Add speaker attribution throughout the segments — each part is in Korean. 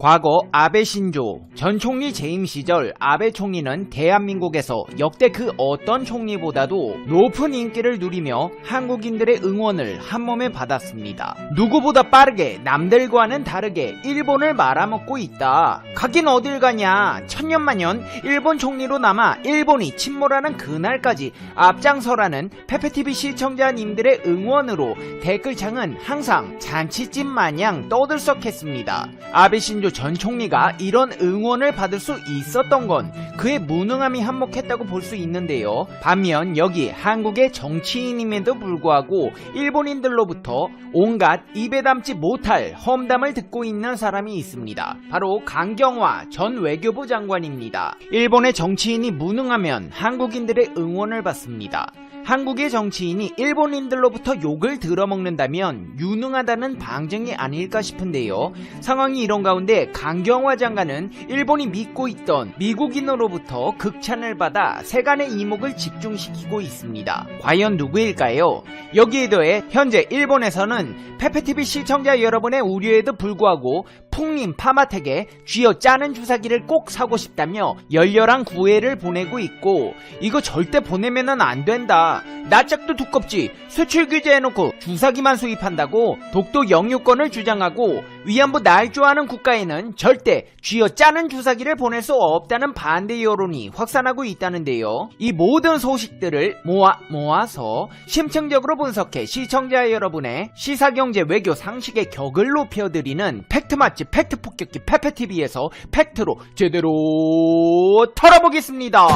Speaker 1: 과거 아베 신조 전 총리 재임 시절 아베 총리는 대한민국에서 역대 그 어떤 총리보다도 높은 인기를 누리며 한국인들의 응원을 한몸에 받았습니다. 누구보다 빠르게 남들과는 다르게 일본을 말아먹고 있다. 가긴 어딜 가냐. 천년만년 일본 총리로 남아 일본이 침몰하는 그날까지 앞장서라는 페페TV 시청자님들의 응원으로 댓글창은 항상 잔치집 마냥 떠들썩했습니다. 아베 신조 전 총리가 이런 응원을 받을 수 있었던 건 그의 무능함이 한몫했다고 볼 수 있는데요. 반면 여기 한국의 정치인임에도 불구하고 일본인들로부터 온갖 입에 담지 못할 험담을 듣고 있는 사람이 있습니다. 바로 강경화 전 외교부 장관입니다. 일본의 정치인이 무능하면 한국인들의 응원을 받습니다. 한국의 정치인이 일본인들로부터 욕을 들어먹는다면 유능하다는 방증이 아닐까 싶은데요. 상황이 이런 가운데 강경화 장관은 일본이 믿고 있던 미국인으로부터 극찬을 받아 세간의 이목을 집중시키고 있습니다. 과연 누구일까요? 여기에 더해 현재 일본에서는 페페TV 시청자 여러분의 우려에도 불구하고 풍림 파마텍에 쥐어 짜는 주사기를 꼭 사고 싶다며 열렬한 구애를 보내고 있고 이거 절대 보내면은 안 된다. 낯짝도 두껍지 수출 규제해놓고 주사기만 수입한다고 독도 영유권을 주장하고 위안부 날 좋아하는 국가에는 절대 쥐어 짜는 주사기를 보낼 수 없다는 반대 여론이 확산하고 있다는데요. 이 모든 소식들을 모아 모아서 심층적으로 분석해 시청자 여러분의 시사경제 외교 상식의 격을 높여드리는 팩트 맛집 팩트 폭격기 페페TV에서 팩트로 제대로 털어보겠습니다.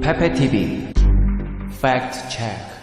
Speaker 1: 페페TV 체크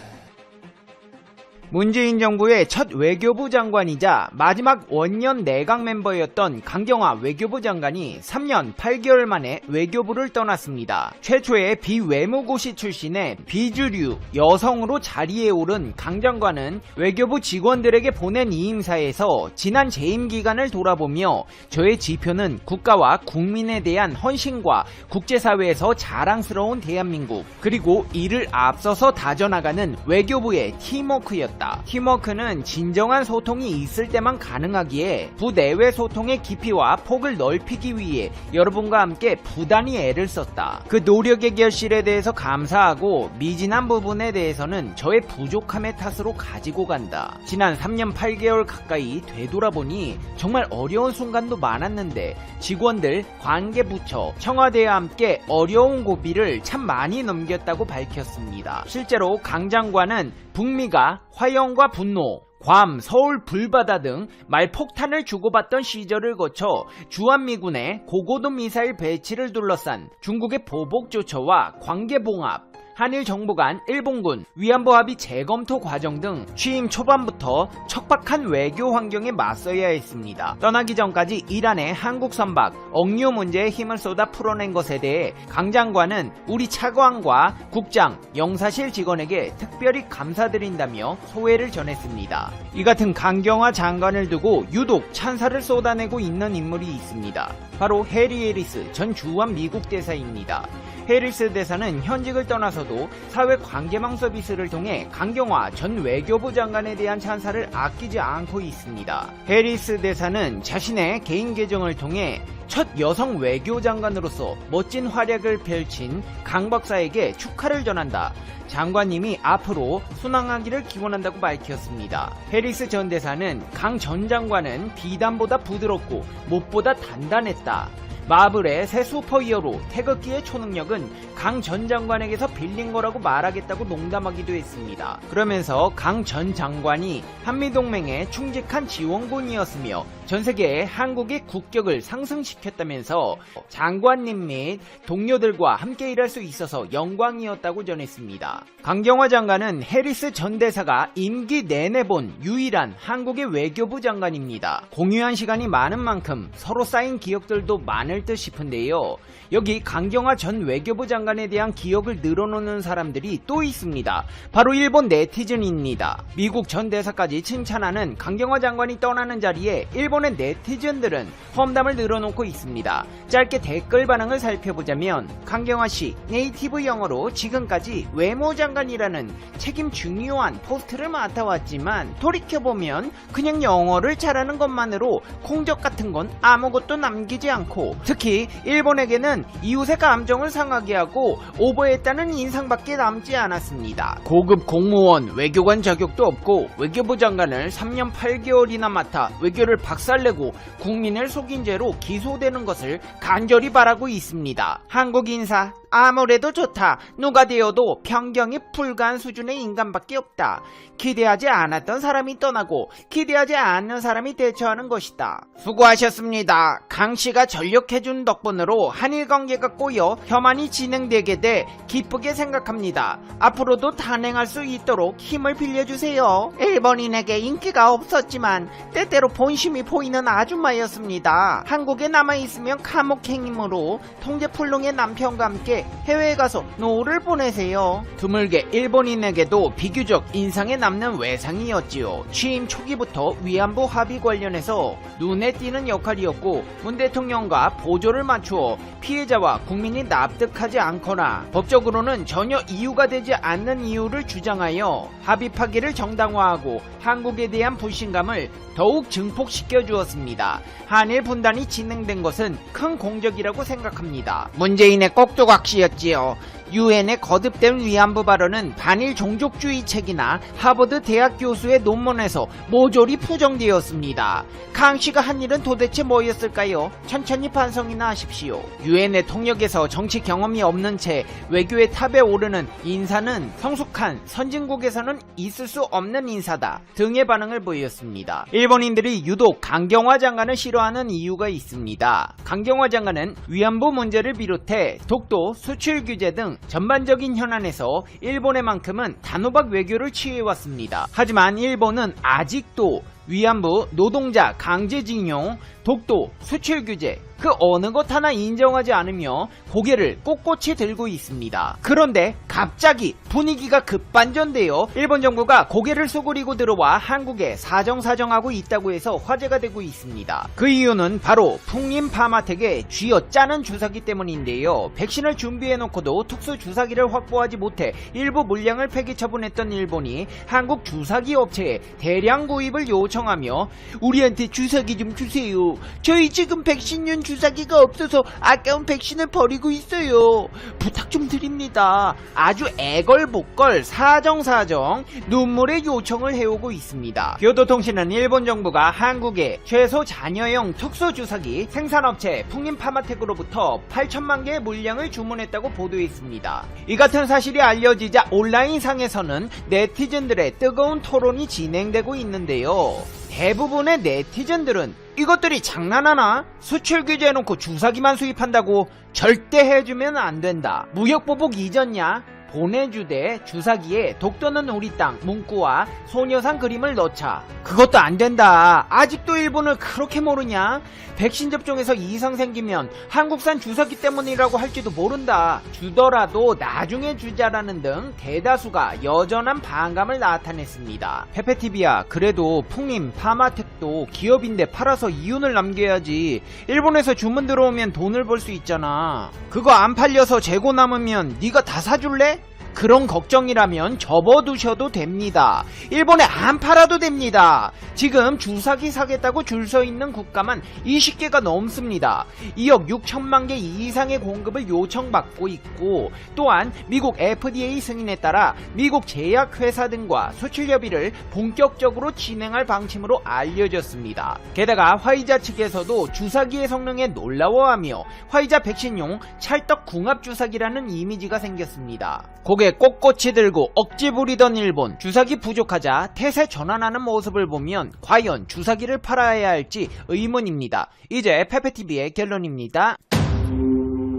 Speaker 1: 문재인 정부의 첫 외교부 장관이자 마지막 원년 내각 멤버였던 강경화 외교부 장관이 3년 8개월 만에 외교부를 떠났습니다. 최초의 비외무고시 출신의 비주류 여성으로 자리에 오른 강 장관은 외교부 직원들에게 보낸 이임사에서 지난 재임 기간을 돌아보며 저의 지표는 국가와 국민에 대한 헌신과 국제사회에서 자랑스러운 대한민국 그리고 이를 앞서서 다져나가는 외교부의 팀워크였다. 팀워크는 진정한 소통이 있을 때만 가능하기에 부내외 소통의 깊이와 폭을 넓히기 위해 여러분과 함께 부단히 애를 썼다. 그 노력의 결실에 대해서 감사하고 미진한 부분에 대해서는 저의 부족함의 탓으로 가지고 간다. 지난 3년 8개월 가까이 되돌아보니 정말 어려운 순간도 많았는데 직원들, 관계부처, 청와대와 함께 어려운 고비를 참 많이 넘겼다고 밝혔습니다. 실제로 강 장관은 북미가 화 영과 분노, 괌, 서울 불바다 등 말폭탄을 주고받던 시절을 거쳐 주한미군의 고고도 미사일 배치를 둘러싼 중국의 보복 조처와 관계 봉합, 한일 정부 간 일본군 위안부 합의 재검토 과정 등 취임 초반부터 척박한 외교 환경에 맞서야 했습니다. 떠나기 전까지 이란의 한국 선박 억류 문제에 힘을 쏟아 풀어낸 것에 대해 강 장관은 우리 차관과 국장, 영사실 직원에게 특별히 감사드린다며 소회를 전했습니다. 이 같은 강경화 장관을 두고 유독 찬사를 쏟아내고 있는 인물이 있습니다. 바로 해리 에리스 전 주한 미국 대사입니다. 해리스 대사는 현직을 떠나서 도 사회 관계망 서비스를 통해 강경화 전 외교부 장관에 대한 찬사를 아끼지 않고 있습니다. 해리스 대사는 자신의 개인 계정을 통해 첫 여성 외교 장관으로서 멋진 활약을 펼친 강 박사에게 축하를 전한다. 장관님이 앞으로 순항하기를 기원한다고 밝혔습니다. 해리스 전 대사는 강 전 장관은 비단보다 부드럽고 못보다 단단했다. 마블의 새 슈퍼히어로 태극기의 초능력은 강 전 장관에게서 빌린 거라고 말하겠다고 농담하기도 했습니다. 그러면서 강 전 장관이 한미동맹의 충직한 지원군이었으며 전 세계에 한국의 국격을 상승시켰다면서 장관님 및 동료들과 함께 일할 수 있어서 영광이었다고 전했습니다. 강경화 장관은 해리스 전 대사가 임기 내내 본 유일한 한국의 외교부 장관입니다. 공유한 시간이 많은 만큼 서로 쌓인 기억들도 많을 듯 싶은데요. 여기 강경화 전 외교부 장관에 대한 기억을 늘어놓는 사람들이 또 있습니다. 바로 일본 네티즌입니다. 미국 전 대사까지 칭찬하는 강경화 장관이 떠나는 자리에 일본 일본의 네티즌들은 험담을 늘어놓고 있습니다. 짧게 댓글 반응을 살펴보자면 강경화 씨 네이티브 영어로 지금까지 외무장관이라는 책임 중요한 포스트를 맡아왔지만 돌이켜보면 그냥 영어를 잘하는 것만으로 공적 같은 건 아무것도 남기지 않고 특히 일본에게는 이웃의 감정을 상하게 하고 오버했다는 인상밖에 남지 않았습니다. 고급 공무원 외교관 자격도 없고 외교부 장관을 3년 8개월이나 맡아 외교를 박 살내고 국민을 속인 죄로 기소되는 것을 간절히 바라고 있습니다. 한국 인사 아무래도 좋다. 누가 되어도 변경이 불가한 수준의 인간밖에 없다. 기대하지 않았던 사람이 떠나고 기대하지 않는 사람이 대처하는 것이다. 수고하셨습니다. 강 씨가 전력해준 덕분으로 한일 관계가 꼬여 혐한이 진행되게 돼 기쁘게 생각합니다. 앞으로도 단행할 수 있도록 힘을 빌려주세요. 일본인에게 인기가 없었지만 때때로 본심이 보이는 아줌마였습니다. 한국에 남아있으면 감옥행임으로 통제풀롱의 남편과 함께 해외에 가서 노후를 보내세요. 드물게 일본인에게도 비교적 인상에 남는 외상이었지요. 취임 초기부터 위안부 합의 관련해서 눈에 띄는 역할이었고 문 대통령과 보조를 맞추어 피해자와 국민이 납득하지 않거나 법적으로는 전혀 이유가 되지 않는 이유를 주장하여 합의 파기를 정당화하고 한국에 대한 불신감을 더욱 증폭시켜 주었습니다. 한일 분단이 진행된 것은 큰 공적이라고 생각합니다. 문재인의 꼭두각시 였지요. 유엔의 거듭된 위안부 발언은 반일 종족주의 책이나 하버드 대학 교수의 논문에서 모조리 부정되었습니다. 강 씨가 한 일은 도대체 뭐였을까요? 천천히 반성이나 하십시오. 유엔의 통역에서 정치 경험이 없는 채 외교의 탑에 오르는 인사는 성숙한 선진국에서는 있을 수 없는 인사다 등의 반응을 보였습니다. 일본인들이 유독 강경화 장관을 싫어하는 이유가 있습니다. 강경화 장관은 위안부 문제를 비롯해 독도, 수출 규제 등 전반적인 현안에서 일본의만큼은 단호박 외교를 취해왔습니다. 하지만 일본은 아직도 위안부, 노동자, 강제징용, 독도, 수출 규제, 그 어느 것 하나 인정하지 않으며 고개를 꼿꼿이 들고 있습니다. 그런데 갑자기 분위기가 급반전되어 일본 정부가 고개를 수그리고 들어와 한국에 사정사정하고 있다고 해서 화제가 되고 있습니다. 그 이유는 바로 풍림 파마텍의 쥐어 짜는 주사기 때문인데요. 백신을 준비해놓고도 특수 주사기를 확보하지 못해 일부 물량을 폐기 처분했던 일본이 한국 주사기 업체에 대량 구입을 요청하며 우리한테 주사기 좀 주세요. 저희 지금 백신용 주사기가 없어서 아까운 백신을 버리고 있어요. 부탁 좀 드립니다. 아주 애걸복걸 사정사정 눈물의 요청을 해오고 있습니다. 교도통신은 일본 정부가 한국에 최소 잔여용 특수 주사기 생산업체 풍림 파마텍으로부터 8천만 개의 물량을 주문했다고 보도했습니다. 이 같은 사실이 알려지자 온라인상에서는 네티즌들의 뜨거운 토론이 진행되고 있는데요. 대부분의 네티즌들은 이것들이 장난하나? 수출 규제해놓고 주사기만 수입한다고 절대 해주면 안 된다. 무역 보복 이전냐? 보내주되 주사기에 독도는 우리 땅 문구와 소녀상 그림을 넣자. 그것도 안 된다. 아직도 일본을 그렇게 모르냐? 백신 접종에서 이상 생기면 한국산 주사기 때문이라고 할지도 모른다. 주더라도 나중에 주자라는 등 대다수가 여전한 반감을 나타냈습니다. 페페티비야 그래도 풍림 파마텍도 기업인데 팔아서 이윤을 남겨야지. 일본에서 주문 들어오면 돈을 벌 수 있잖아. 그거 안 팔려서 재고 남으면 네가 다 사줄래? 그런 걱정이라면 접어두셔도 됩니다. 일본에 안 팔아도 됩니다. 지금 주사기 사겠다고 줄 서 있는 국가만 20개가 넘습니다. 2억 6천만 개 이상의 공급을 요청받고 있고 또한 미국 FDA 승인에 따라 미국 제약회사 등과 수출 협의를 본격적으로 진행할 방침으로 알려졌습니다. 게다가 화이자 측에서도 주사기의 성능에 놀라워하며 화이자 백신용 찰떡 궁합 주사기라는 이미지가 생겼습니다. 고개 꼿꼿이 들고 억지 부리던 일본 주사기 부족하자 태세 전환하는 모습을 보면 과연 주사기를 팔아야 할지 의문입니다. 이제 페페TV의 결론입니다.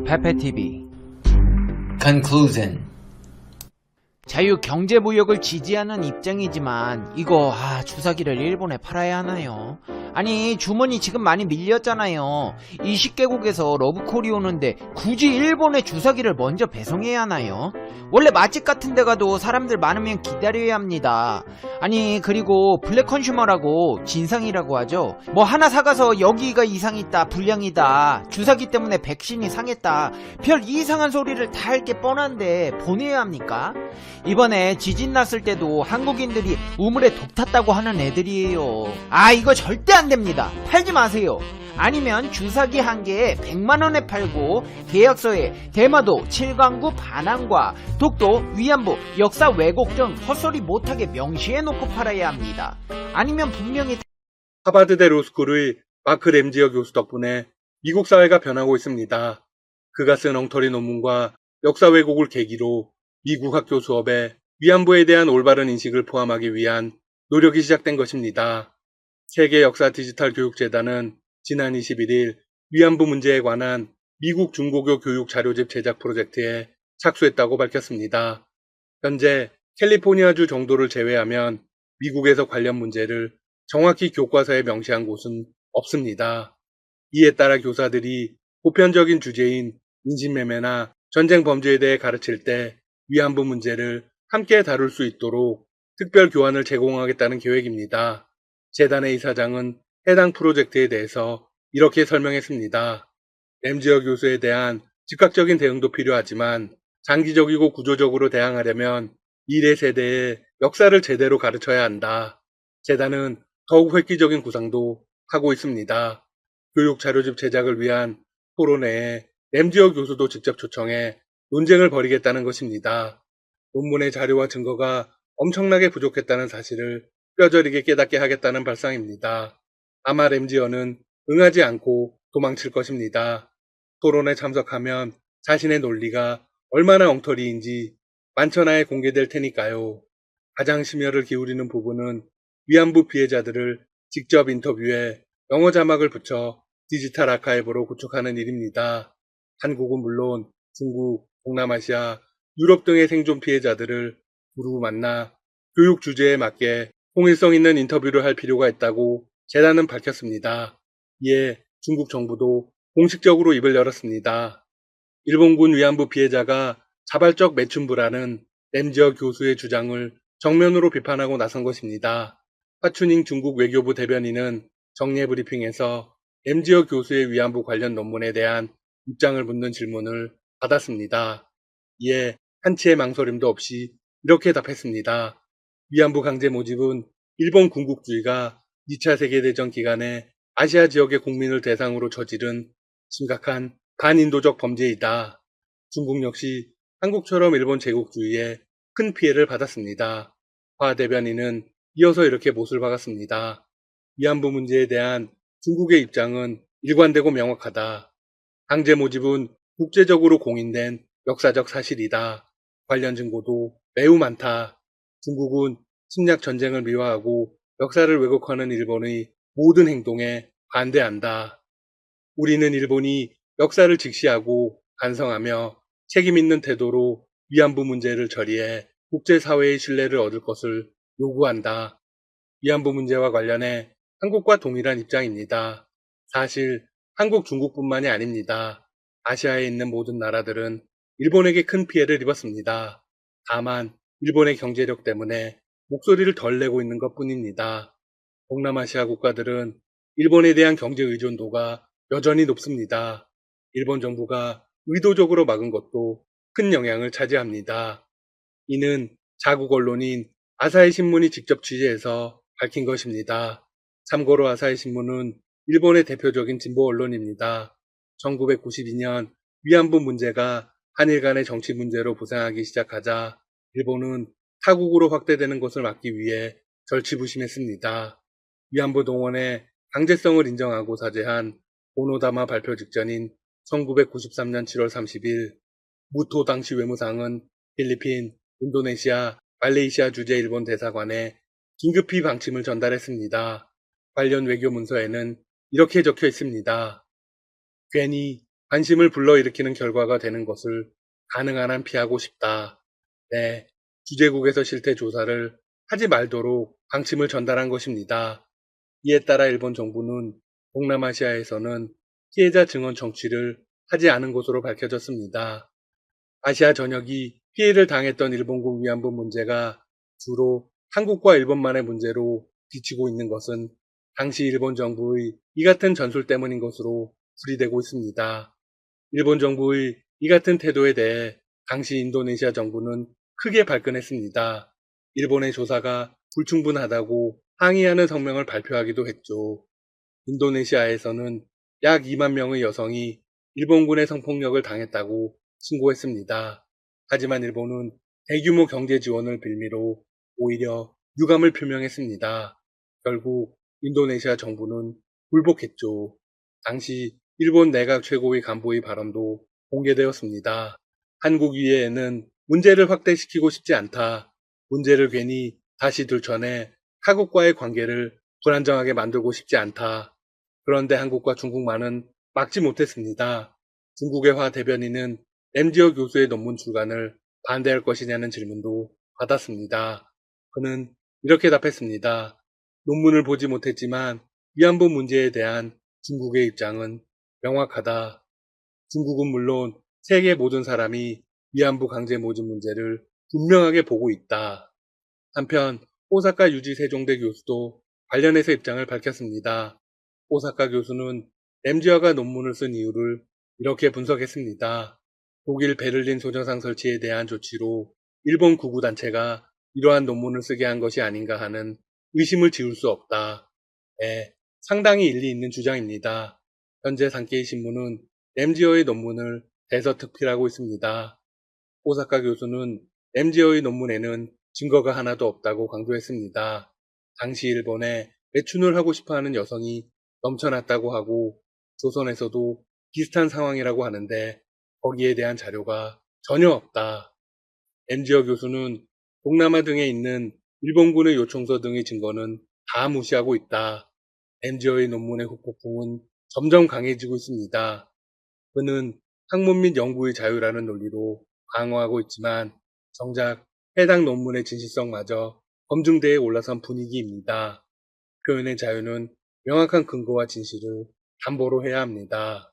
Speaker 1: 페페TV Conclusion 자유 경제 무역을 지지하는 입장이지만 이거 아 주사기를 일본에 팔아야 하나요? 아니 주머니 지금 많이 밀렸잖아요. 20개국에서 러브콜이 오는데 굳이 일본에 주사기를 먼저 배송해야 하나요? 원래 맛집 같은 데 가도 사람들 많으면 기다려야 합니다. 아니 그리고 블랙 컨슈머라고 진상이라고 하죠. 뭐 하나 사가서 여기가 이상 있다 불량이다 주사기 때문에 백신이 상했다 별 이상한 소리를 다 할 게 뻔한데 보내야 합니까? 이번에 지진 났을 때도 한국인들이 우물에 독 탔다고 하는 애들이에요. 아 이거 절대 안 됩니다. 팔지 마세요. 아니면 주사기 한 개에 100만원에 팔고 계약서에 대마도 7광구 반항과 독도 위안부 역사 왜곡 등 헛소리 못하게 명시해 놓고 팔아야 합니다. 아니면 분명히
Speaker 2: 하버드대 로스쿨의 마크 램지어 교수 덕분에 미국 사회가 변하고 있습니다. 그가 쓴 엉터리 논문과 역사 왜곡을 계기로 미국 학교 수업에 위안부에 대한 올바른 인식을 포함하기 위한 노력이 시작된 것입니다. 세계 역사 디지털 교육재단은 지난 21일 위안부 문제에 관한 미국 중고교 교육 자료집 제작 프로젝트에 착수했다고 밝혔습니다. 현재 캘리포니아주 정도를 제외하면 미국에서 관련 문제를 정확히 교과서에 명시한 곳은 없습니다. 이에 따라 교사들이 보편적인 주제인 인신매매나 전쟁 범죄에 대해 가르칠 때 위안부 문제를 함께 다룰 수 있도록 특별 교환을 제공하겠다는 계획입니다. 재단의 이사장은 해당 프로젝트에 대해서 이렇게 설명했습니다. 램지어 교수에 대한 즉각적인 대응도 필요하지만 장기적이고 구조적으로 대항하려면 미래 세대에 역사를 제대로 가르쳐야 한다. 재단은 더욱 획기적인 구상도 하고 있습니다. 교육 자료집 제작을 위한 토론회에 램지어 교수도 직접 초청해 논쟁을 벌이겠다는 것입니다. 논문의 자료와 증거가 엄청나게 부족했다는 사실을 뼈저리게 깨닫게 하겠다는 발상입니다. 아마 램지어는 응하지 않고 도망칠 것입니다. 토론에 참석하면 자신의 논리가 얼마나 엉터리인지 만천하에 공개될 테니까요. 가장 심혈을 기울이는 부분은 위안부 피해자들을 직접 인터뷰해 영어 자막을 붙여 디지털 아카이브로 구축하는 일입니다. 한국은 물론 중국, 동남아시아, 유럽 등의 생존 피해자들을 두루 만나 교육 주제에 맞게 통일성 있는 인터뷰를 할 필요가 있다고 재단은 밝혔습니다. 이에 중국 정부도 공식적으로 입을 열었습니다. 일본군 위안부 피해자가 자발적 매춘부라는 램지어 교수의 주장을 정면으로 비판하고 나선 것입니다. 화춘잉 중국 외교부 대변인은 정례 브리핑에서 램지어 교수의 위안부 관련 논문에 대한 입장을 묻는 질문을 받았습니다. 이에 한치의 망설임도 없이 이렇게 답했습니다. 위안부 강제 모집은 일본 군국주의가 2차 세계대전 기간에 아시아 지역의 국민을 대상으로 저지른 심각한 반인도적 범죄이다. 중국 역시 한국처럼 일본 제국주의에 큰 피해를 받았습니다. 화 대변인은 이어서 이렇게 못을 박았습니다. 위안부 문제에 대한 중국의 입장은 일관되고 명확하다. 강제 모집은 국제적으로 공인된 역사적 사실이다. 관련 증거도 매우 많다. 중국은 침략 전쟁을 미화하고 역사를 왜곡하는 일본의 모든 행동에 반대한다. 우리는 일본이 역사를 직시하고 반성하며 책임 있는 태도로 위안부 문제를 처리해 국제사회의 신뢰를 얻을 것을 요구한다. 위안부 문제와 관련해 한국과 동일한 입장입니다. 사실 한국, 중국뿐만이 아닙니다. 아시아에 있는 모든 나라들은 일본에게 큰 피해를 입었습니다. 다만 일본의 경제력 때문에 목소리를 덜 내고 있는 것 뿐입니다. 동남아시아 국가들은 일본에 대한 경제 의존도가 여전히 높습니다. 일본 정부가 의도적으로 막은 것도 큰 영향을 차지합니다. 이는 자국 언론인 아사히 신문이 직접 취재해서 밝힌 것입니다. 참고로 아사히 신문은 일본의 대표적인 진보 언론입니다. 1992년 위안부 문제가 한일 간의 정치 문제로 부상하기 시작하자 일본은 타국으로 확대되는 것을 막기 위해 절치부심했습니다. 위안부 동원의 강제성을 인정하고 사죄한 오노다마 발표 직전인 1993년 7월 30일 무토 당시 외무상은 필리핀, 인도네시아, 말레이시아 주재 일본 대사관에 긴급히 방침을 전달했습니다. 관련 외교 문서에는 이렇게 적혀 있습니다. 괜히 관심을 불러일으키는 결과가 되는 것을 가능한 한 피하고 싶다. 네, 주재국에서 실태 조사를 하지 말도록 방침을 전달한 것입니다. 이에 따라 일본 정부는 동남아시아에서는 피해자 증언 청취를 하지 않은 것으로 밝혀졌습니다. 아시아 전역이 피해를 당했던 일본군 위안부 문제가 주로 한국과 일본만의 문제로 비치고 있는 것은 당시 일본 정부의 이 같은 전술 때문인 것으로 풀이되고 있습니다. 일본 정부의 이 같은 태도에 대해 당시 인도네시아 정부는 크게 발끈했습니다. 일본의 조사가 불충분하다고 항의하는 성명을 발표하기도 했죠. 인도네시아에서는 약 2만 명의 여성이 일본군의 성폭력을 당했다고 신고했습니다. 하지만 일본은 대규모 경제 지원을 빌미로 오히려 유감을 표명했습니다. 결국 인도네시아 정부는 굴복했죠. 당시 일본 내각 최고위 간부의 발언도 공개되었습니다. 한국 이해에는 문제를 확대시키고 싶지 않다. 문제를 괜히 다시 들춰내 타국과의 관계를 불안정하게 만들고 싶지 않다. 그런데 한국과 중국만은 막지 못했습니다. 중국의 화 대변인은 엠지어 교수의 논문 출간을 반대할 것이냐는 질문도 받았습니다. 그는 이렇게 답했습니다. 논문을 보지 못했지만 위안부 문제에 대한 중국의 입장은 명확하다. 중국은 물론 세계 모든 사람이 위안부 강제 모집 문제를 분명하게 보고 있다. 한편 오사카 유지 세종대 교수도 관련해서 입장을 밝혔습니다. 오사카 교수는 엠지어가 논문을 쓴 이유를 이렇게 분석했습니다. 독일 베를린 소녀상 설치에 대한 조치로 일본 구구단체가 이러한 논문을 쓰게 한 것이 아닌가 하는 의심을 지울 수 없다. 에, 상당히 일리 있는 주장입니다. 현재 산케이 신문은 엠지어의 논문을 대서특필하고 있습니다. 오사카 교수는 엠지어의 논문에는 증거가 하나도 없다고 강조했습니다. 당시 일본에 매춘을 하고 싶어하는 여성이 넘쳐났다고 하고 조선에서도 비슷한 상황이라고 하는데 거기에 대한 자료가 전혀 없다. 엠지어 교수는 동남아 등에 있는 일본군의 요청서 등의 증거는 다 무시하고 있다. 엠지어의 논문의 후폭풍은 점점 강해지고 있습니다. 그는 학문 및 연구의 자유라는 논리로 강화하고 있지만 정작 해당 논문의 진실성마저 검증대에 올라선 분위기입니다. 표현의 자유는 명확한 근거와 진실을 담보로 해야 합니다.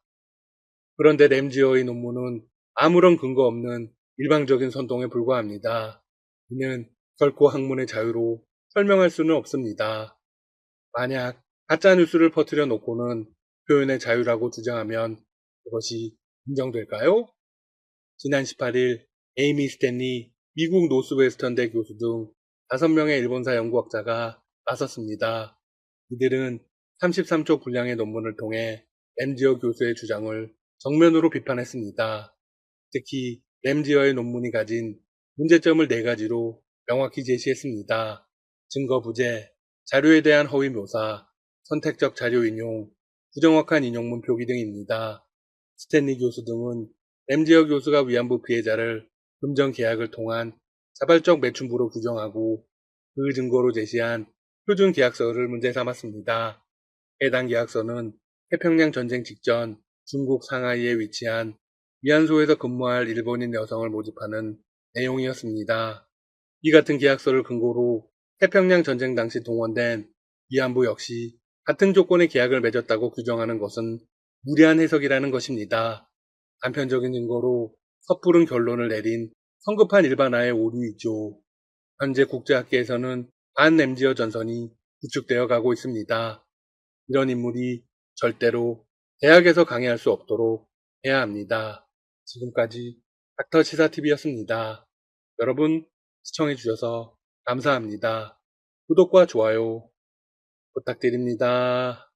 Speaker 2: 그런데 램지어의 논문은 아무런 근거 없는 일방적인 선동에 불과합니다. 이는 결코 학문의 자유로 설명할 수는 없습니다. 만약 가짜뉴스를 퍼뜨려 놓고는 표현의 자유라고 주장하면 그것이 인정될까요? 지난 18일 에이미 스탠리 미국 노스웨스턴대 교수 등 5명의 일본사 연구학자가 나섰습니다. 이들은 33쪽 분량의 논문을 통해 램지어 교수의 주장을 정면으로 비판했습니다. 특히 램지어의 논문이 가진 문제점을 네 가지로 명확히 제시했습니다. 증거 부재, 자료에 대한 허위 묘사, 선택적 자료 인용, 부정확한 인용문 표기 등입니다. 스탠리 교수 등은 램지어 교수가 위안부 피해자를 금전 계약을 통한 자발적 매춘부로 규정하고 그 증거로 제시한 표준 계약서를 문제 삼았습니다. 해당 계약서는 태평양 전쟁 직전 중국 상하이에 위치한 위안소에서 근무할 일본인 여성을 모집하는 내용이었습니다. 이 같은 계약서를 근거로 태평양 전쟁 당시 동원된 위안부 역시 같은 조건의 계약을 맺었다고 규정하는 것은 무리한 해석이라는 것입니다. 단편적인 증거로 섣부른 결론을 내린 성급한 일반화의 오류이죠. 현재 국제학계에서는 반냄지어 전선이 구축되어 가고 있습니다. 이런 인물이 절대로 대학에서 강의할 수 없도록 해야 합니다. 지금까지 닥터 시사TV였습니다. 여러분 시청해주셔서 감사합니다. 구독과 좋아요 부탁드립니다.